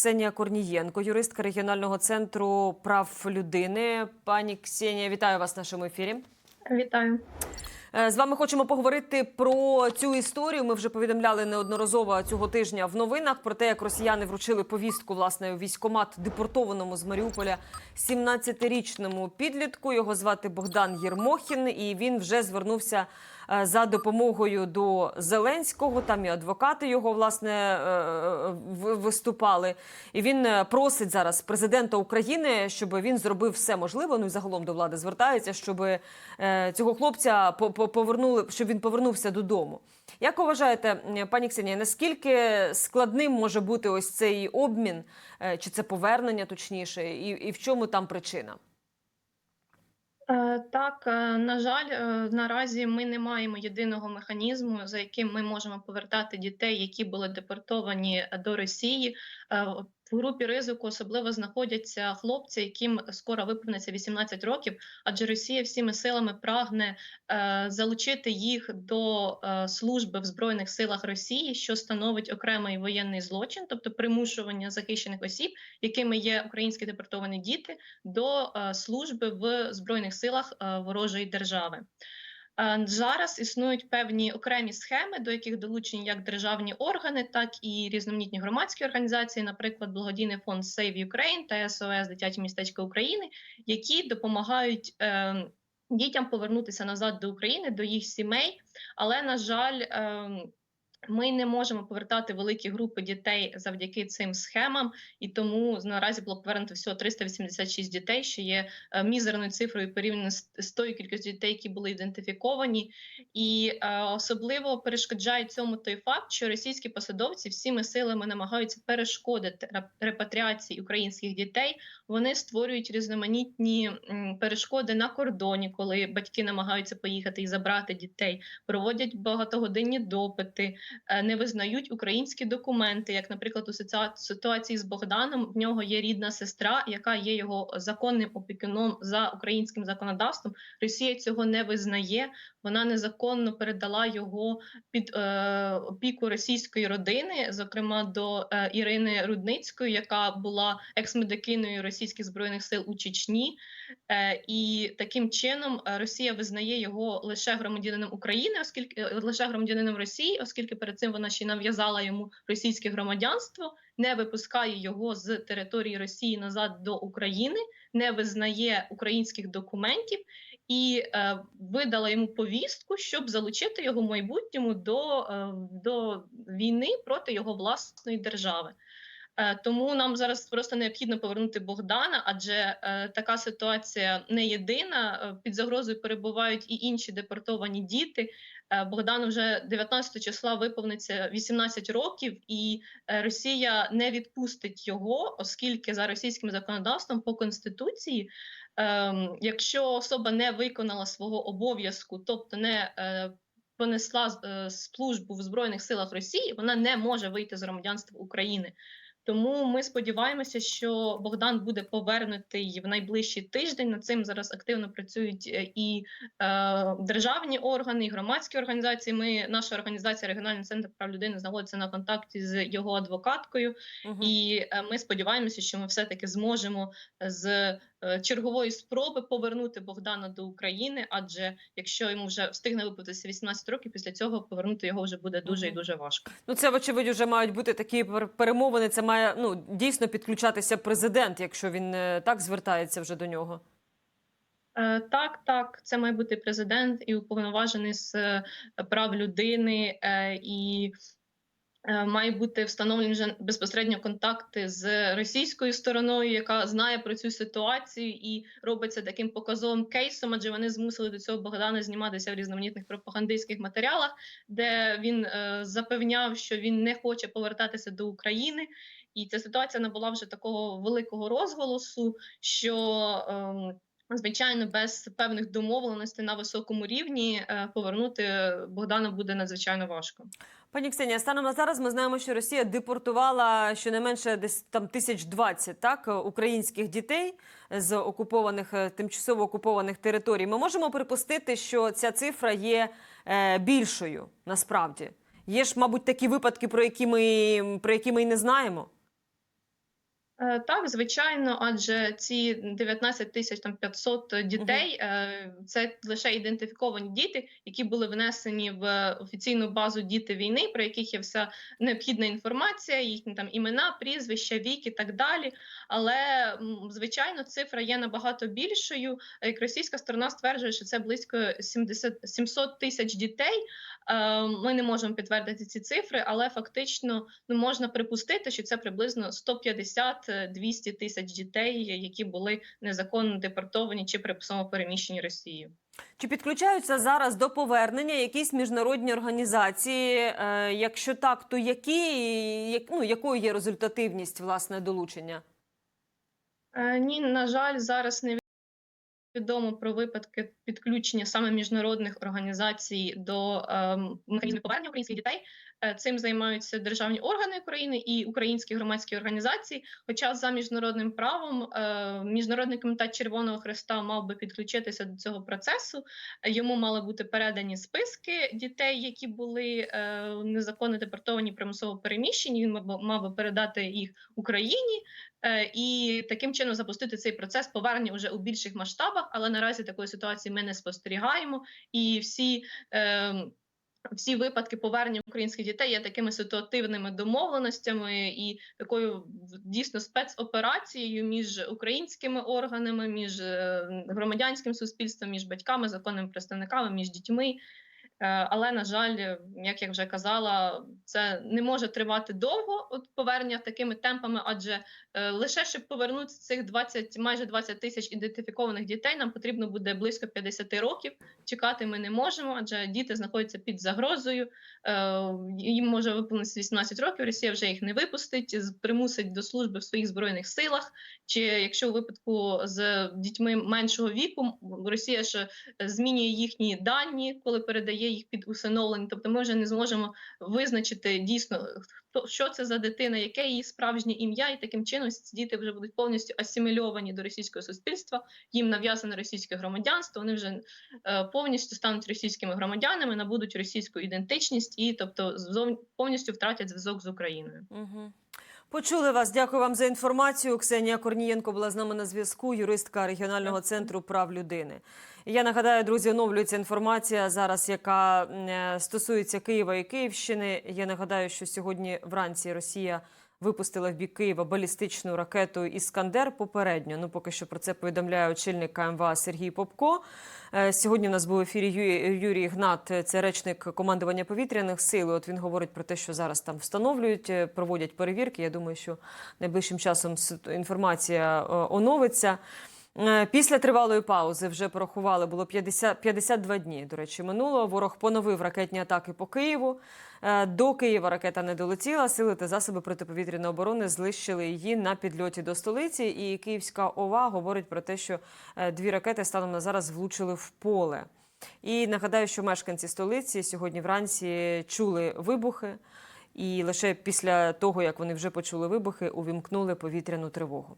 Ксенія Корнієнко, юристка регіонального центру прав людини. Пані Ксенія, вітаю вас в нашому ефірі. Вітаю. Е, З вами хочемо поговорити про цю історію. Ми вже повідомляли неодноразово цього тижня в новинах про те, як росіяни вручили повістку власне у військкомат депортованому з Маріуполя 17-річному підлітку. Його звати Богдан Єрмохін, і він вже звернувся е, за допомогою до Зеленського. Там і адвокати його власне е, виступали. І він просить зараз президента України, щоб він зробив все можливе. Ну і загалом до влади звертається, щоб цього хлопця по- повернули, щоб він повернувся додому. Як ви вважаєте, пані Ксенія, наскільки складним може бути ось цей обмін, е, чи це повернення точніше, і, і в чому там причина? Е, Так, е, на жаль, наразі ми не маємо єдиного механізму, за яким ми можемо повертати дітей, які були депортовані до Росії. В групі ризику особливо знаходяться хлопці, яким скоро виповниться 18 років, адже Росія всіми силами прагне е, залучити їх до е, служби в Збройних силах Росії, що становить окремий воєнний злочин, тобто примушування захищених осіб, якими є українські депортовані діти, до е, служби в збройних силах е, ворожої держави. Е, Зараз існують певні окремі схеми, до яких долучені як державні органи, так і різноманітні громадські організації, наприклад, благодійний фонд Save Ukraine та СОС Дитячі містечка України, які допомагають е, дітям повернутися назад до України, до їх сімей. Але на жаль, е, ми не можемо повертати великі групи дітей завдяки цим схемам, і тому наразі було повернуто всього 386 дітей, що є е, мізерною цифрою порівняно з, тою кількістю дітей, які були ідентифіковані. І е, особливо перешкоджає цьому той факт, що російські посадовці всіми силами намагаються перешкодити репатріації українських дітей. Вони створюють різноманітні перешкоди на кордоні, коли батьки намагаються поїхати і забрати дітей, проводять багатогодинні допити, не визнають українські документи. Як, наприклад, у ситуації з Богданом в нього є рідна сестра, яка є його законним опікуном за українським законодавством. Росія цього не визнає. Вона незаконно передала його під е, опіку російської родини, зокрема до е, Ірини Рудницької, яка була екс-медикиною російських збройних сил у Чечні. Е, і таким чином е, Росія визнає його лише громадянином України, оскільки е, лише громадянином Росії, оскільки перед цим вона ще нав'язала йому російське громадянство, не випускає його з території Росії назад до України, не визнає українських документів і е, видала йому повістку, щоб залучити його в майбутньому до, е, до війни проти його власної держави. Е, Тому нам зараз просто необхідно повернути Богдана, адже е, така ситуація не єдина. Е, Під загрозою перебувають і інші депортовані діти. Богдану вже 19 числа виповниться 18 років, і Росія не відпустить його, оскільки за російським законодавством по конституції, якщо особа не виконала свого обов'язку, тобто не понесла службу в збройних силах Росії, вона не може вийти з громадянства України. Тому ми сподіваємося, що Богдан буде повернутий в найближчий тиждень. Над цим зараз активно працюють е, і е, державні органи, і громадські організації. Ми, наша організація Регіональний центр прав людини, знаходиться на контакті з його адвокаткою, угу. і е, ми сподіваємося, що ми все-таки зможемо з чергової спроби повернути Богдана до України. Адже якщо йому вже встигне виповнитися 18 років, після цього повернути його вже буде дуже і дуже важко. Ну, це вочевидь вже мають бути такі перемовини. Це має ну дійсно підключатися президент, якщо він е, так звертається вже до нього. Е, Так, так, це має бути президент і уповноважений з е, прав людини, е, і е, має бути встановлені вже безпосередньо контакти з російською стороною, яка знає про цю ситуацію і робиться таким показовим кейсом, адже вони змусили до цього Богдана зніматися в різноманітних пропагандистських матеріалах, де він е, запевняв, що він не хоче повертатися до України. І ця ситуація набула вже такого великого розголосу, що ем, Звичайно, без певних домовленостей на високому рівні е, повернути Богдана буде надзвичайно важко. Пані Ксенія, станом на зараз ми знаємо, що Росія депортувала щонайменше десь там тисяч двадцять так українських дітей з окупованих е, тимчасово окупованих територій. Ми можемо припустити, що ця цифра є е, більшою насправді. Є ж, мабуть, такі випадки, про які ми про які ми й не знаємо. Е, Так, звичайно, адже ці 19 тисяч там 500 дітей е, це лише ідентифіковані діти, які були внесені в офіційну базу діти війни, про яких є вся необхідна інформація, їхні там імена, прізвища, вік і так далі. Але звичайно, цифра є набагато більшою. Як російська сторона стверджує, що це близько 70, 700 тисяч дітей. Е, Ми не можемо підтвердити ці цифри, але фактично ну можна припустити, що це приблизно 150-200 тисяч дітей, які були незаконно депортовані чи примусово переміщені Росією. Чи підключаються зараз до повернення якісь міжнародні організації? Е, якщо так, то які як, ну, якою є результативність власне долучення? Е, Ні, на жаль, зараз не відомо про випадки підключення саме міжнародних організацій до ем, механізмів повернення українських дітей. Е, Цим займаються державні органи України і українські громадські організації. Хоча за міжнародним правом е, міжнародний комітет Червоного Хреста мав би підключитися до цього процесу. Йому мали бути передані списки дітей, які були е, незаконно депортовані, примусово переміщені. Він мав- би передати їх Україні. І таким чином запустити цей процес повернення вже у більших масштабах. Але наразі такої ситуації ми не спостерігаємо. І всі, всі випадки повернення українських дітей є такими ситуативними домовленостями і такою дійсно спецоперацією між українськими органами, між е, громадянським суспільством, між батьками, законними представниками, між дітьми. Е, Але на жаль, як я вже казала, це не може тривати довго. От повернення такими темпами, адже е, лише щоб повернути цих 20, майже 20 тисяч ідентифікованих дітей, нам потрібно буде близько 50 років. Чекати ми не можемо, адже діти знаходяться під загрозою. Е, Їм може виповнитися 18 років. Росія вже їх не випустить, примусить до служби в своїх збройних силах. Чи якщо у випадку з дітьми меншого віку, Росія ж змінює їхні дані, коли передає їх під усиновлення. Тобто ми вже не зможемо визначити дійсно, хто що це за дитина, яке її справжнє ім'я, і таким чином ці діти вже будуть повністю асимільовані до російського суспільства. Їм нав'язане російське громадянство. Вони вже е, повністю стануть російськими громадянами, набудуть російську ідентичність і, тобто, повністю втратять зв'язок з Україною. Угу. Почули вас. Дякую вам за інформацію. Ксенія Корнієнко була з нами на зв'язку, юристка регіонального центру прав людини. Я нагадаю, друзі, оновлюється інформація зараз, яка е, стосується Києва і Київщини. Я нагадаю, що сьогодні вранці Росія випустила в бік Києва балістичну ракету Іскандер. Попередньо ну поки що про це повідомляє очільник КМВА Сергій Попко. Е, Сьогодні в нас був в ефірі Юрій Гнат, це речник командування повітряних сил. От він говорить про те, що зараз там встановлюють, е, проводять перевірки. Я думаю, що найближчим часом інформація е, оновиться. Е, Після тривалої паузи вже порахували, було 50, 52 дні. До речі, минуло. Ворог поновив ракетні атаки по Києву. Е, До Києва ракета не долетіла. Сили та засоби протиповітряної оборони знищили її на підльоті до столиці. І Київська ОВА говорить про те, що е, дві ракети станом на зараз влучили в поле. І нагадаю, що мешканці столиці сьогодні вранці чули вибухи, і лише після того, як вони вже почули вибухи, увімкнули повітряну тривогу.